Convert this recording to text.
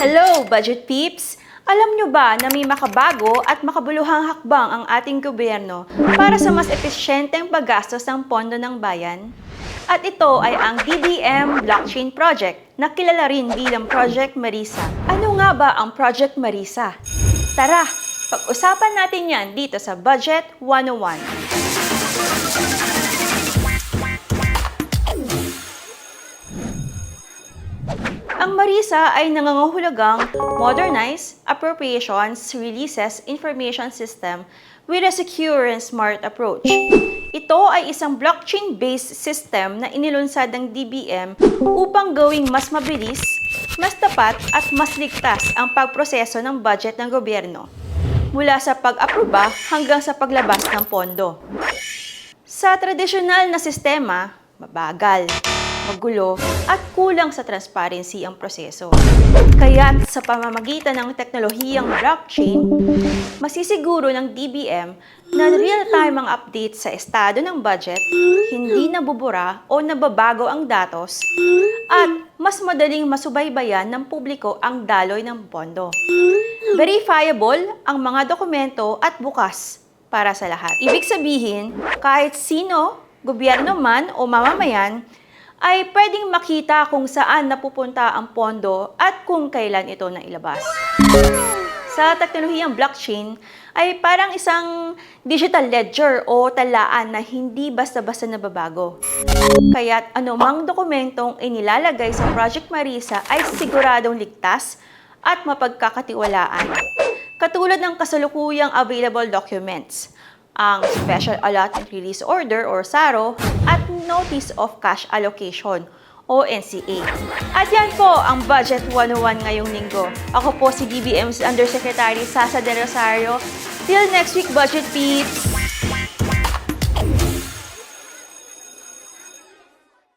Hello, Budget Peeps! Alam nyo ba na may makabago at makabuluhang hakbang ang ating gobyerno para sa mas episyenteng paggastos ng pondo ng bayan? At ito ay ang DBM Blockchain Project na kilala rin bilang Project Marisa. Ano nga ba ang Project Marisa? Tara, pag-usapan natin yan dito sa Budget 101. Ang Marisa ay nangangahulugang Modernize Appropriations Releases Information System with a secure and smart approach. Ito ay isang blockchain-based system na inilunsad ng DBM upang gawing mas mabilis, mas tapat at mas ligtas ang pagproseso ng budget ng gobyerno mula sa pag-aproba hanggang sa paglabas ng pondo. Sa tradisyonal na sistema, mabagal, magulo, at kulang sa transparency ang proseso. Kaya sa pamamagitan ng teknolohiyang blockchain, masisiguro ng DBM na real-time ang update sa estado ng budget, hindi nabubura o nababago ang datos, at mas madaling masubaybayan ng publiko ang daloy ng pondo. Verifiable ang mga dokumento at bukas para sa lahat. Ibig sabihin, kahit sino, gobyerno man o mamamayan, ay pwedeng makita kung saan napupunta ang pondo at kung kailan ito nailabas. Sa teknolohiyang blockchain, ay parang isang digital ledger o talaan na hindi basta-basta nababago. Kaya't anumang dokumentong inilalagay sa Project Marisa ay siguradong ligtas at mapagkakatiwalaan. Katulad ng kasalukuyang available documents, ang Special Allotment Release Order or SARO at Notice of Cash Allocation o NCA. At yan po ang Budget 101 ngayong linggo. Ako po si DBM's Undersecretary Sasa De Rosario. Till next week, Budget Peeps!